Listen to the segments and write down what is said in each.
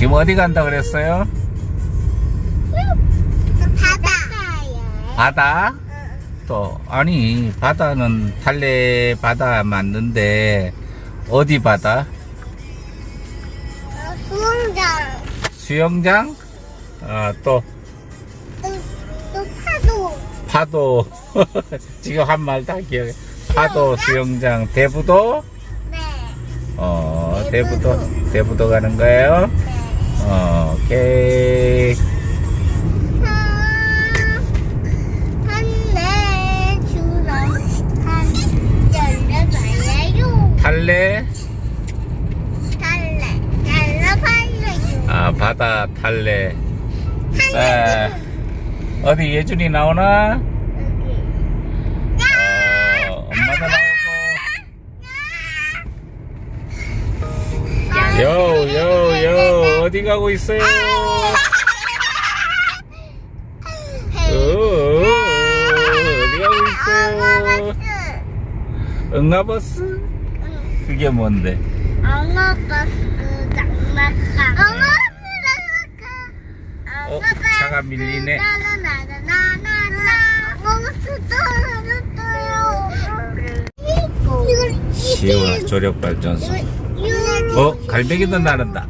지금 어디 간다 그랬어요? 바다야. 바다? 또 아니 바다는 달래 바다 맞는데 어디 바다? 어, 수영장. 수영장? 아, 또 또, 또 파도. 파도 지금 한 말 다 기억해 파도 수영장 대부도 네. 어 대부도. 대부도 대부도 가는 거예요 네. 어, 오케이. 한 열려봐요. 달래. 아 바다 에, 한내 어디 예준이 나오나? 여기. 어, 엄마도 나오고 요요요 어디 가고 있어요? 오, 어디 가고 있어요? 응아버스 그게 뭔데? 엉어버스 장난감. 어, 차가 밀리네. 시원 조력 발전소. 어 갈매기도 나른다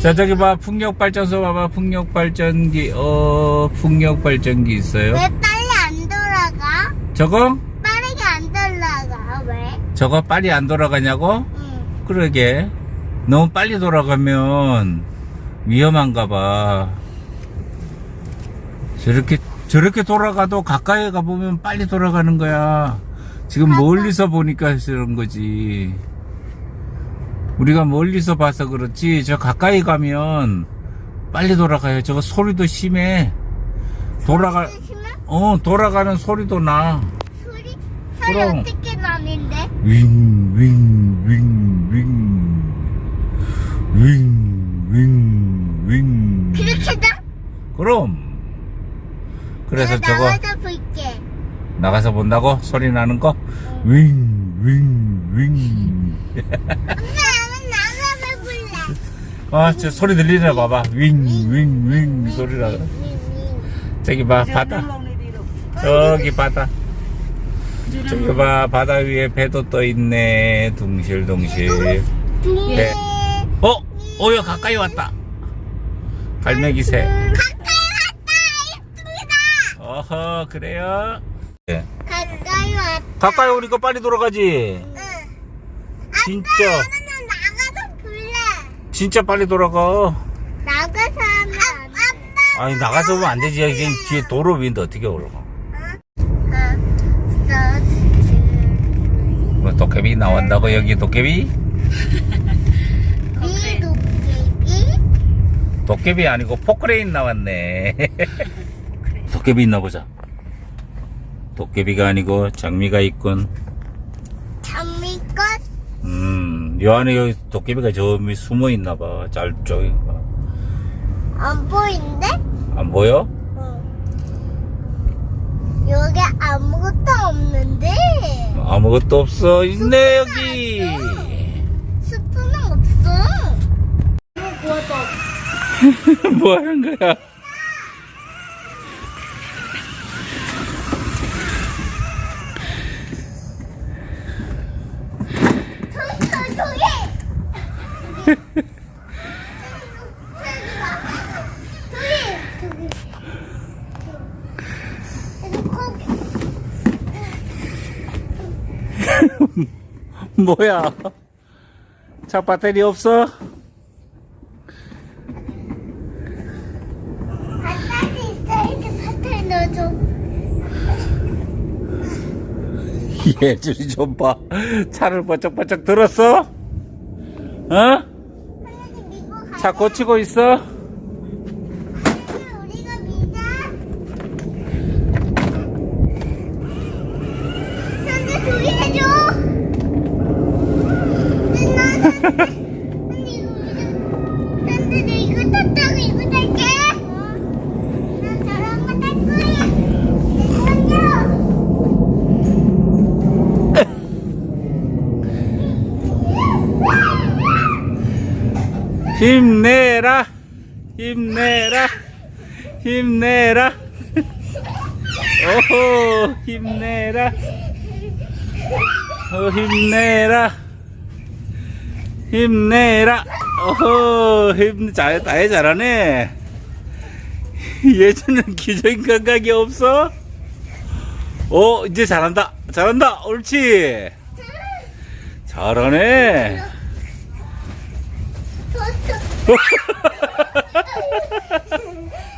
자 저기 봐 풍력발전소 봐봐 풍력발전기. 어 풍력발전기 있어요? 왜 빨리 안 돌아가? 저거? 빠르게 안 돌아가. 왜? 저거 빨리 안 돌아가냐고? 응. 그러게. 너무 빨리 돌아가면 위험한가 봐. 저렇게 저렇게 돌아가도 가까이 가보면 빨리 돌아가는 거야. 지금 멀리서 보니까 그런 거지 우리가 멀리서 봐서 그렇지 저 가까이 가면 빨리 돌아가요 저거 소리도 심해 돌아가? 어 돌아가는 소리도 나 소리 소리 그럼. 어떻게 나는데? 윙, 윙, 윙, 윙. 윙, 윙, 윙. 그렇게다? 그럼. 그래서 내가 저거 나가서 볼게. 나가서 본다고? 소리 나는 거? 윙, 윙, 윙. 엄마. 아, 저 소리 들리네, 봐봐. 윙, 윙, 윙 소리 나. 저기 봐, 바다. 저기 바다. 저기 봐, 바다 위에 배도 떠 있네. 둥실둥실. 둥 네. 어? 어, 야, 가까이 왔다. 갈매기 새. 가까이 왔다. 있습니다. 어허, 그래요? 네. 가까이 왔다. 가까이 오니까 빨리 돌아가지. 응. 진짜. 진짜 빨리 돌아가. 나가서 하면 안 돼. 아니, 나가서 오면 안 되지. 지금 뒤에 도로 위인데 어떻게 올라가? 뭐, 도깨비 나온다고, 여기 도깨비? 도깨비 아니고 포크레인 나왔네. 도깨비 있나 보자. 도깨비가 아니고 장미가 있군. 장미꽃 음, 요 안에 여기 도깨비가 저밑 숨어 있나 봐. 짤 쪽에. 안 보이는데? 안 보여? 응. 여기 아무것도 없는데 아무것도 없어. 있네, 여기. 스프는 없어. 뭐 하는 거야? 저기 저기. 저기 저기. 거기. 뭐야? 차 배터리 없어? 바닥에 있어야지 바닥에 넣어줘. 예준이 좀 봐. 차를 번쩍번쩍 들었어? 어? 가자. 차 고치고 있어? 우리가 믿자. 현재 조리 해줘. 나 언니 이거 현재 내 이거 탔다고 이거 탈게. 나 저런 거탈 거야. 먼저. 힘내라 힘내라 힘내라. 오호 힘내라. 어 힘내라. 힘내라. 오호 힘 잘, 다해 잘하네. 예전엔 기저인 감각이 없어? 오 이제 잘한다. 잘한다 옳지. 잘하네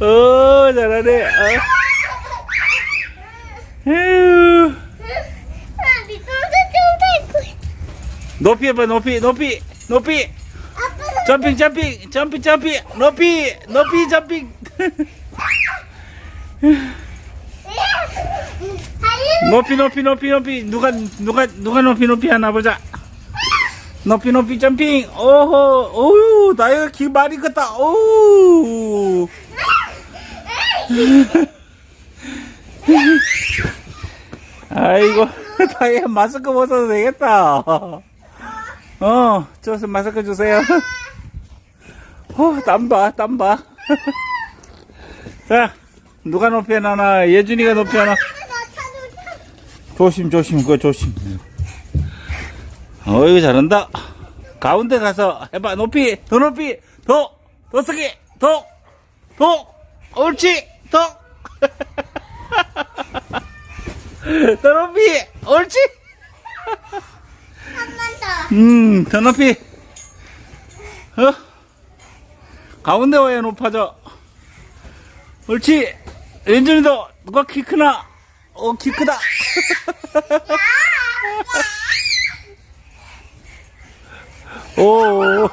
어 잘하네. 어. 에휴. 높이 해봐 높이 높이 높이. 점핑 점핑 점핑 점핑. 높이 높이 점핑. 높이 높이 높이 높이. 누가 누가 누가 높이 높이 하나 보자 높이 높이 점핑. 오호 오유 나이가 기 많이 컸다. 오우 아이고 다이야 마스크 벗어도 되겠다. 어 저서 마스크 주세요. 어 땀봐 땀봐. 자 누가 높이 하나 예준이가 높이 하나 조심 조심 그거 조심 어이구 잘한다. 가운데 가서 해봐. 높이 더 높이 더 더 세게 더 더 옳지 더. 더 높이 옳지. 한 번 더. 음더 높이. 어? 가운데 와야 높아져. 옳지. 왼쪽이도 누가 키 크나? 어 키 크다 오.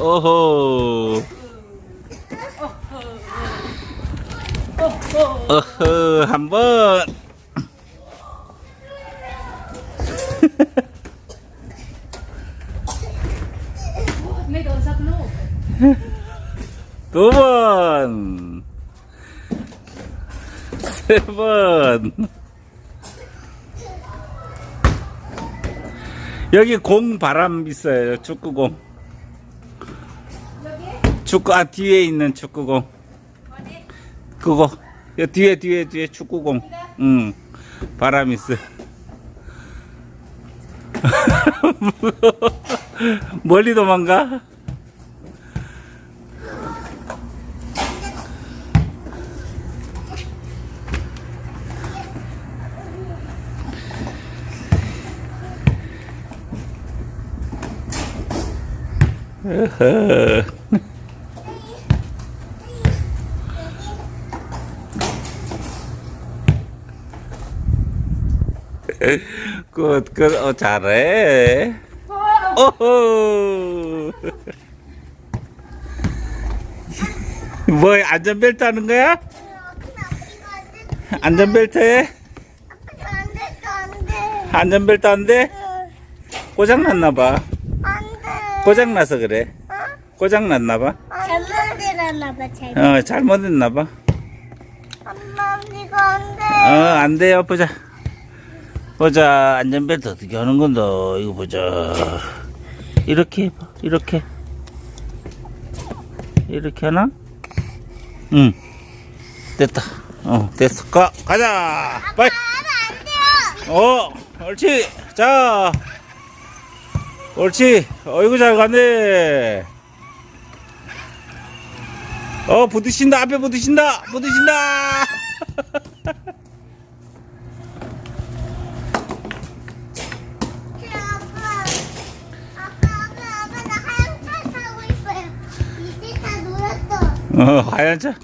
어허. 어허, 한 번. 두 번. 세 번. 여기 공 바람 있어요. 축구공. 축구, 아, 뒤에 있는 축구공. 그거. 여 뒤에, 뒤에, 뒤에 축구공. 응. 바람 있어. 멀리 도망가? 굿, 굿, 어, 잘해. 오호. 뭐, 안전벨트 하는 거야? 안전벨트 해? 안전벨트 안 돼? 고장 났나 봐. 고장나서 그래. 고장났나봐. 잘못 일어나봐 잘. 어, 잘못했나봐. 엄마 이거 안 돼. 어, 안 돼요. 보자. 보자. 안전벨트 어떻게 하는 건데. 이거 보자. 이렇게 해봐. 이렇게. 이렇게 하나? 응. 됐다. 어, 됐어. 가, 가자. 빨리. 안 돼요. 어, 옳지. 자. 옳지. 어이구, 잘 가네. 어, 부딪힌다. 앞에 부딪힌다. 부딪힌다. 아빠. 아빠 아빠 아빠 나 하얀 차 타고 있어요. 이제 다 놀았어. 어, 하얀 차.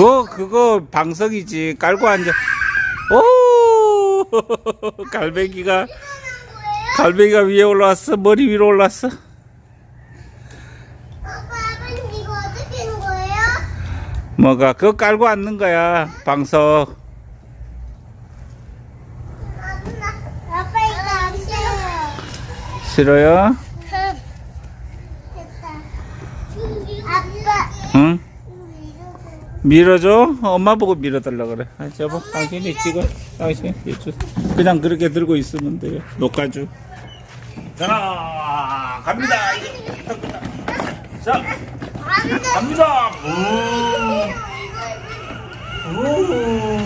그거, 그거 방석이지. 깔고 앉아. 오! 갈매기가? 갈매기가 위에 올라왔어. 머리 위로 올라왔어. 뭐가 그거 깔고 앉는 거야 방석 아빠 이거 안 싫어요. 싫어요? 됐다. 아빠. 응? 밀어줘? 엄마 보고 밀어달라 그래. 아, 여보 당신이 찍어 당신 이쪽 그냥 그렇게 들고 있으면 돼요. 녹화주. 자 갑니다. 자. 갑니다. 오, 오.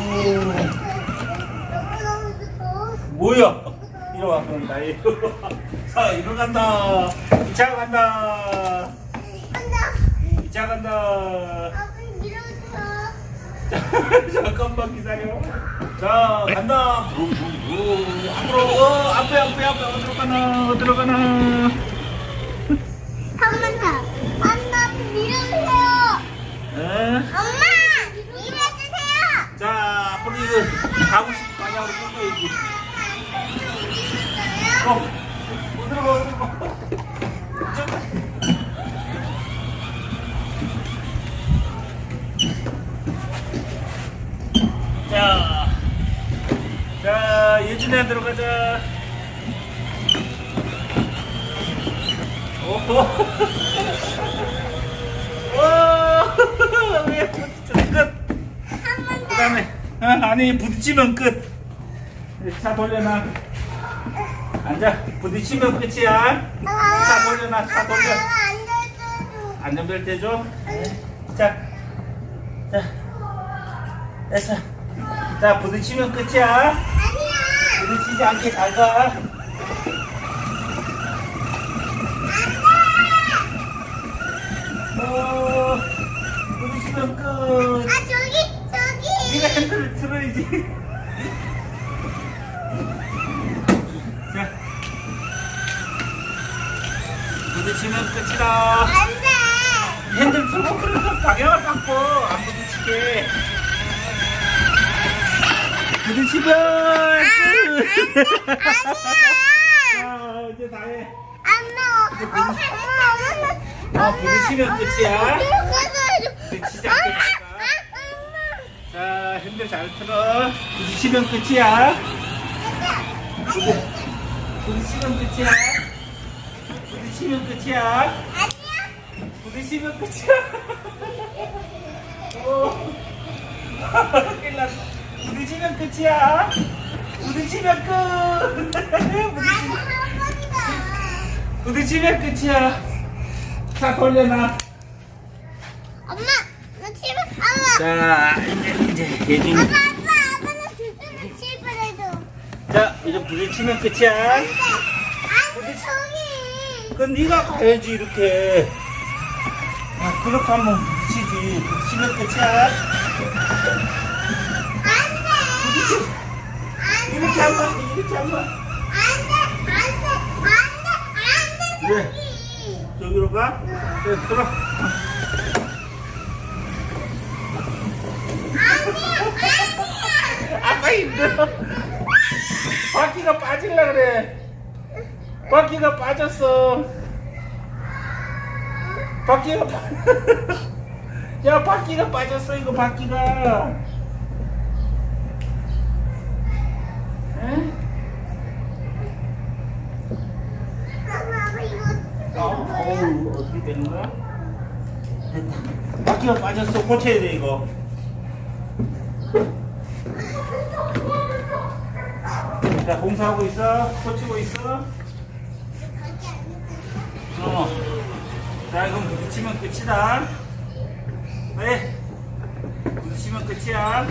뭐야? 이리 와 그럼 나. 자 이리 간다. 이차 간다. 간다. 이차 간다 잠깐만 기다려. 자, 간다. 앞으로, 어, 앞에, 앞에, 앞에. 어디로 가나, 어디로 가나. 한번 더. 엄마 밀어주세요. 에? 엄마 밀어주세요. 자, 앞으로 이거 가고 싶은 방향으로 끌어야지. 어, 자, 예준이 들어가자. 오호. 와, 왜 부딪혀 끝. 한번 그 다음에, 어, 아니, 부딪히면 끝. 차 돌려놔. 앉아. 부딪히면 끝이야. 차 돌려놔, 차 돌려. 안전벨트 해줘. 자, 자, 됐어. 자, 부딪히면 끝이야. 부딪히지 않게 잘 가. 어, 부딪히면 끝. 아 저기 저기. 네가 핸들을 틀어야지. 자, 부딪히면 끝이다. 안돼. 핸들 틀고 그래서 방향을 바꿔 안 부딪히게. 부딪히면 끝. 자, 이제 다 해. 엄마, 엄마, 엄마, 어, 부딪히면 끝이야. 않게 잘 가. 자, 핸들 잘 틀어. 부딪히면 끝이야. 부딪히면 끝이야. 부딪히면 끝이야. 부딪히면 끝이야. 오. 났어. 부딪히면 끝이야. 부딪히면 끝. 부딪히면, 부딪히면 끝이야. 자, 돌려놔. 엄마, 나 집에 엄마. 자, 이제, 이제 예준이. 아빠, 아빠, 아빠 나 주주를 칠 뻔해도. 자, 이제 부딪히면 끝이야. 아니 저기. 그건 네가 가야지 이렇게. 아, 그렇게 하면 부딪히지. 부딪히면 끝이야. 이렇게 하면 이렇게 하면. 안돼. 안돼. 안돼. 안돼. 왜? 저기. 저기로 가. 네, 들어. 아빠 힘들어. 바퀴가 빠질라 그래. 바퀴가 빠졌어. 바퀴가 빠. 야 바퀴가 빠졌어 이거 바퀴가. 어, 어떻게 되는 거야? 바퀴가 빠졌어. 고쳐야 돼, 이거. 자, 공사하고 있어. 고치고 있어. 어. 자, 이건 부딪히면 끝이다. 네. 부딪히면 끝이야.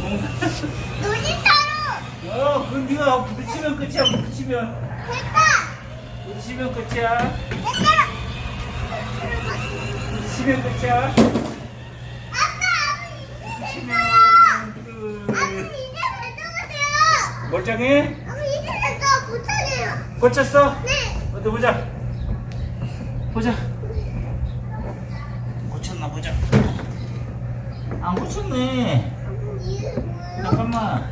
공사. 놀이터로. 어, 그건 네가 부딪히면 끝이야, 부딪히면. 됐다. 부딪히면 끝이야. 됐다. 부딪히면 끝이야. 아빠, 부딪히면 아빠 끝. 이제 결정하세요. 멀쩡해? 아빠 이제 결정 못하네요. 고쳤어? 네. 어디 보자. 보자. 고쳤나 보자. 안 고쳤네. 잠깐만.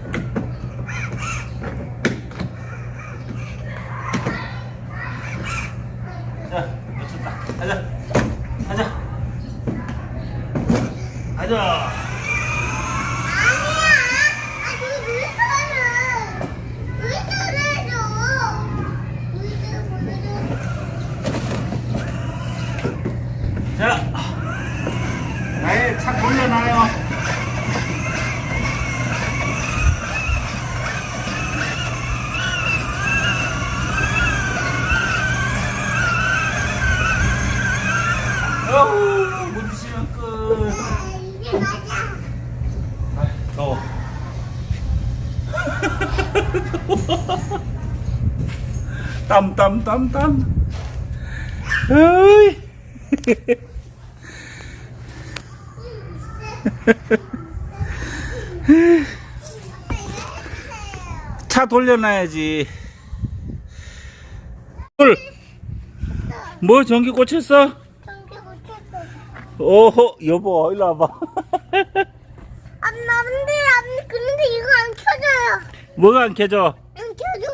자, 맞췄다. 가자. 가자. 가자. 땀, 땀, 땀, 땀. 어이. 차 돌려놔야지. 물. 뭐 전기 꽂혔어? 오호, 여보, 일로 와봐. 안 나는데 안 그런데 이거 안 켜져요. 뭐가 안 켜져? 안 켜져.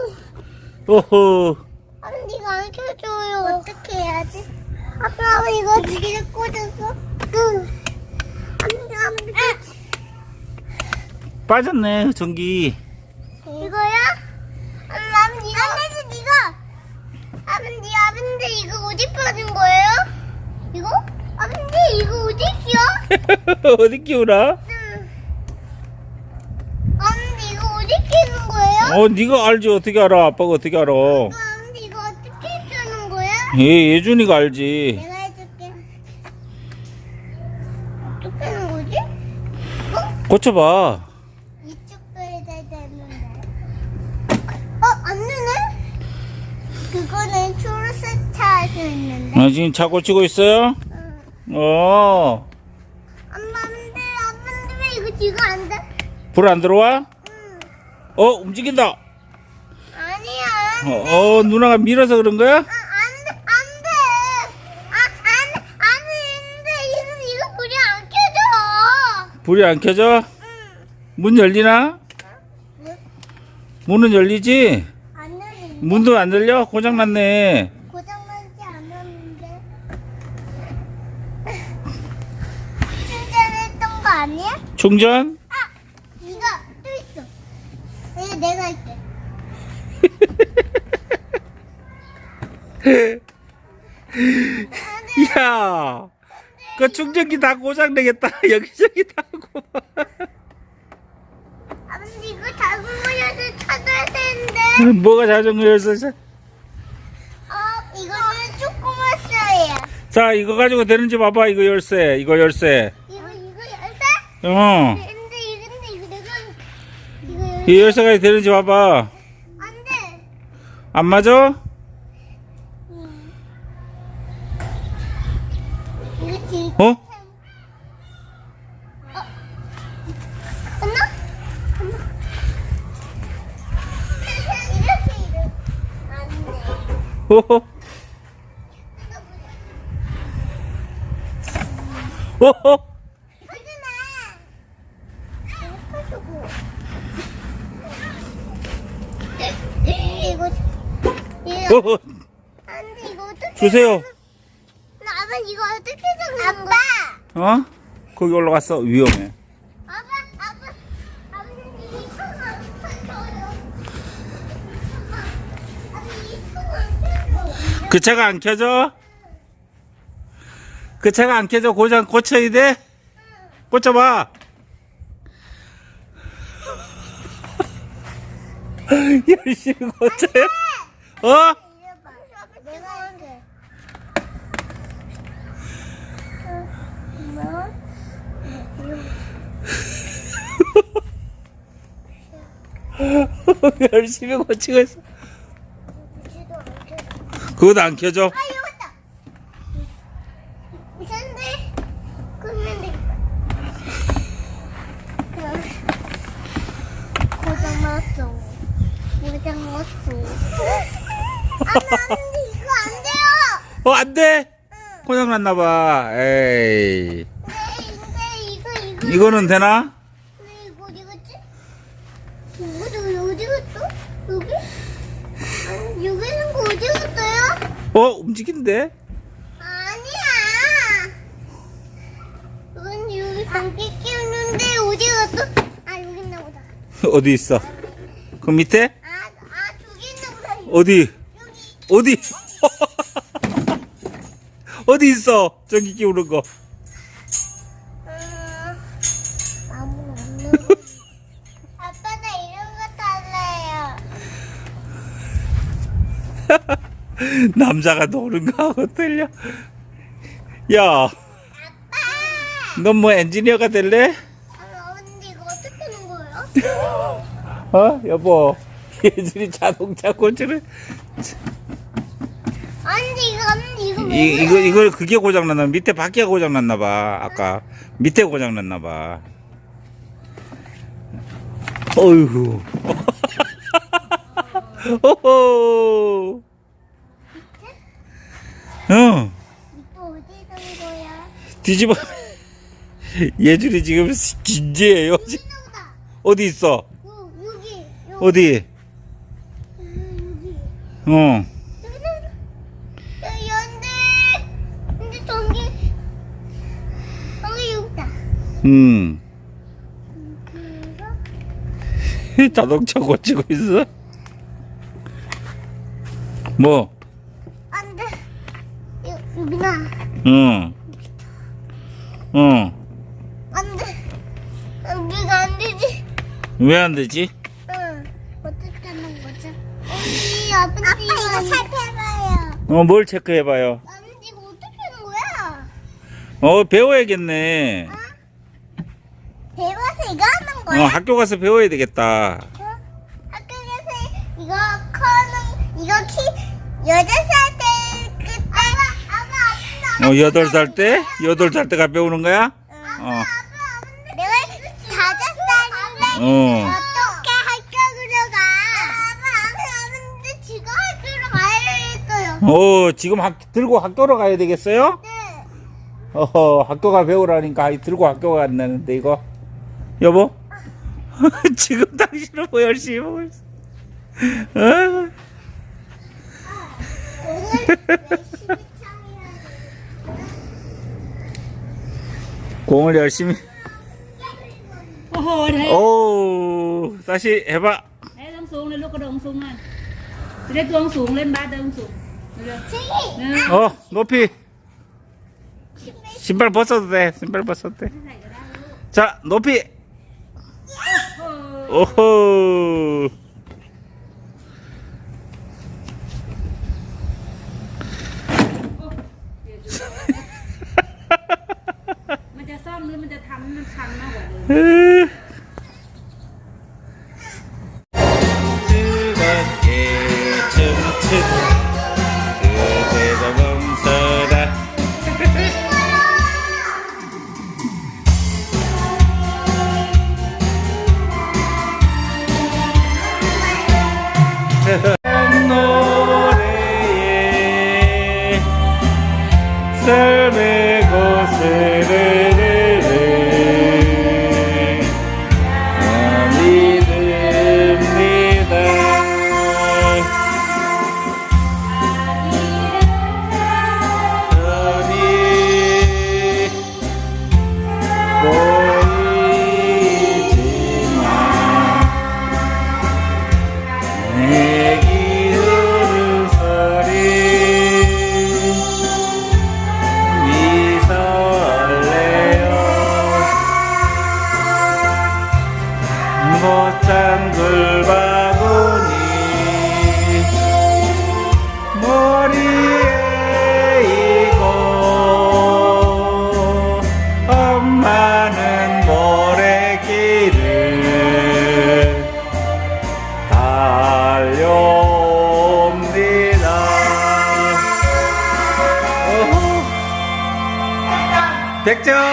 오호. 아니 이거 안 켜져요. 어떻게 해야지? 아빠 이거 어떻게 꽂았어? 응. 안돼 안돼. 빠졌네, 전기. 이거야? 아버님 이거. 안 되지 이거. 아버님 아버님 이거 어디 빠진 거예요? 이거? 아버님 이거 어디 끼어? 어디 끼우라? 응. 아버님 이거 어디 끼는 거예요? 어, 네가 알지, 어떻게 알아? 아빠가 어떻게 알아? 아버님 이거 어떻게 끼는 거야? 예, 예준이가 알지. 내가 해줄게. 어떻게 하는 거지? 어? 고쳐봐. 이쪽도 해야 되는데. 어, 안 되네? 그거는 초록색 차할수 있는데. 아, 지금 차 고치고 있어요? 응. 어, 엄마, 안 돼, 안 돼, 왜 이거 지금 안 돼? 불 안 들어와? 응. 어, 움직인다. 아니야. 어, 어, 누나가 밀어서 그런 거야? 아, 안 돼, 안 돼. 아, 안, 안 되는데, 이거, 이거 불이 안 켜져. 불이 안 켜져? 응. 문 열리나? 왜? 문은 열리지? 안 열리는데? 문도 안 열려? 고장 났네. 고장난지 않았는데. 충전했던 거 충전? 아! 이거 또 있어. 이거 내가 할게. 이야, 그 충전기 다 고장 내겠다. 여기저기 다 고. 아버지 이거 자동문열쇠 찾아야 되는데. 뭐가 자전거 열쇠? 어, 이거는 조그만 쇠예요. 자, 이거 가지고 되는지 봐봐. 이거 열쇠. 이거 열쇠. 어. 근데 이거 근데 이거 내가 이거 이 열쇠가 되는지 봐봐. 안 돼. 안 맞아? 응. 이거 진. 어? 어? 엄마? 엄마? 이렇게 이렇게 안 돼. 호호. 호호. 하지마. 이거 이거 이거 호호. 안돼 이거 어떻게 주세요. 나 아빠 이거 어떻게 정하는 거야? 아빠 어? 거기 올라갔어. 위험해. 아빠 아빠 아버님 이거 이상한 거요 아빠 이상한 그 차가 안 켜져? 그 차가 안 켜져. 고장 고쳐야 돼? 고쳐봐. 열심히 고쳐요? 어? 내가. 뭐? 열심히 고치고 있어. 지도 않게. 그것도 안 켜져. 아 여기 있다. 근데 끄면 되겠다. 고장 났어. 고장 났어. 아, 안 돼요. 어, 안 돼? 응. 고장났나봐. 에이. 에이, 근데 이거, 이거. 이거는 되나? 어디 갔지? 이거 저기 어디 갔어? 여기? 여기는 어디 갔어요? 어, 어 움직인데? 아니야. 이건 여기 방귀 끼우는데 어디 갔어? 아, 여기 있나 보다. 어디 있어? 그 밑에? 아, 아, 저기 있나 보다. 어디? 여기. 어디? 어디 있어? 저기 끼우는 거. 음, 아무 없는 거. 아빠 나 이런 거 탈래요. 남자가 노는 거하고 틀려. 야, 아빠. 넌 뭐 엔지니어가 될래? 아, 근데 이거 어떻게 하는 거예요? 어? 여보. 예준이 자동차 고치는 아니 이? 이거 이걸 그게 고장 났나? 밑에 바퀴가 고장 났나 봐 아까. 밑에 고장 났나 봐. 어이구. 호호 어 이거 어디 산 거야? 뒤집어. 예준이 지금 진지해요. 어디 있어? 요 여기. 요 어디? 여기. 어 여기다. 여기 연대. 근데 저기 여기 여기다. 음. 자동차 고치고 있어? 뭐? 안돼. 여기나 응. 응. 안 돼. 여기가 안 되지. 왜 안 되지? 응. 어떻게 하는 거지? 여기 아버지 이거 살펴봐요. 어, 뭘 체크해봐요. 아버지 이거 어떻게 하는 거야? 어, 배워야겠네. 이거 하는 어, 거야? 학교 가서 배워야 되겠다. 어? 학교에서 이거 커는 이거 키 여덟 살 때 그때 어, 여덟 살 때? 여덟 살 때가 배우는 거야? 어. 내가 다섯 살인데 어. 어떻게 학교로 가? 아빠 아버지 지금 학교로 가야겠어요. 어, 지금 학, 들고 학교로 가야 되겠어요? 네. 어허, 학교가 배우라니까 들고 학교 간다는데, 이거. 여보? 지금 당신은 뭐 열심히 먹고 있어. 어? 공을 열심히. Ồ, thế. 오, 다시 해봐. Thế ông xuống lên lúc có đồng xuống này. Thế đây tôi ông xuống lên ba tôi ông xuống. Được chưa? Ừ. 어, 높이. 신발 벗어도 돼. 신발 벗어도 돼. 자, 높이. おほー。 백점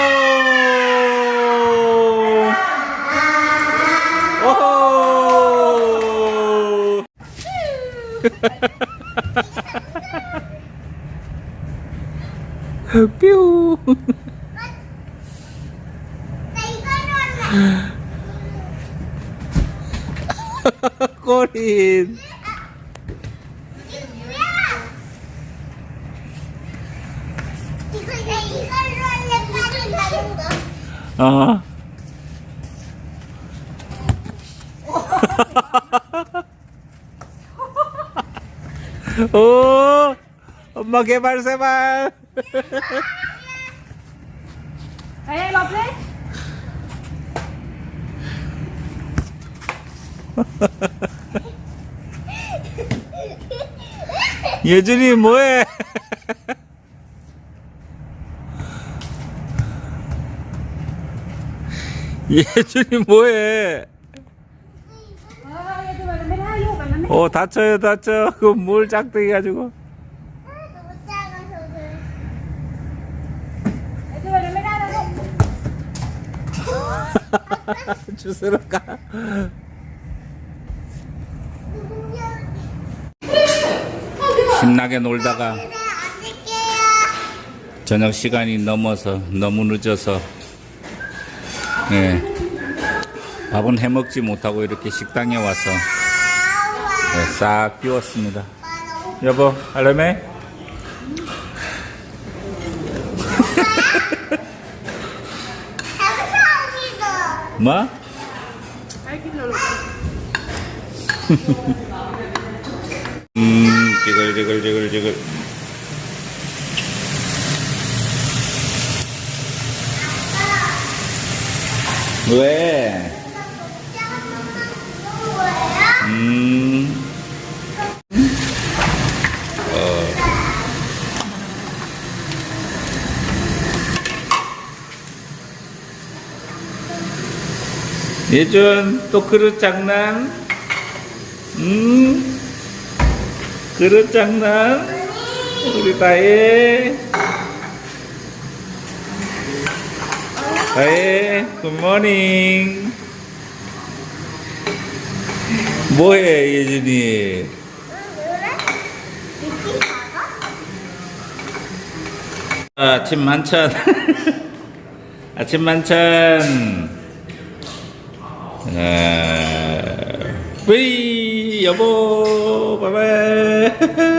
아. 오, 엄마 개발 세발. 에이, 마플. 예준이 뭐해? 예준이 뭐해? 어 다쳐요 다쳐. 그뭘 짝대기 가지고. 주스러 가. 신나게 놀다가. 저녁 시간이 넘어서 너무 늦어서 예 밥은 해먹지 못하고 이렇게 식당에 와서 예, 싹 비웠습니다. 여보? 감사합니다. 뭐? 음 지글지글지글지글 왜? 음. 예준 또 그릇 장난? 음? 그릇 장난? 우리 다혜 다혜 굿모닝 뭐해 예준이? 아침 만찬. 아침 만찬. 아, 뿌이 여보 바이바이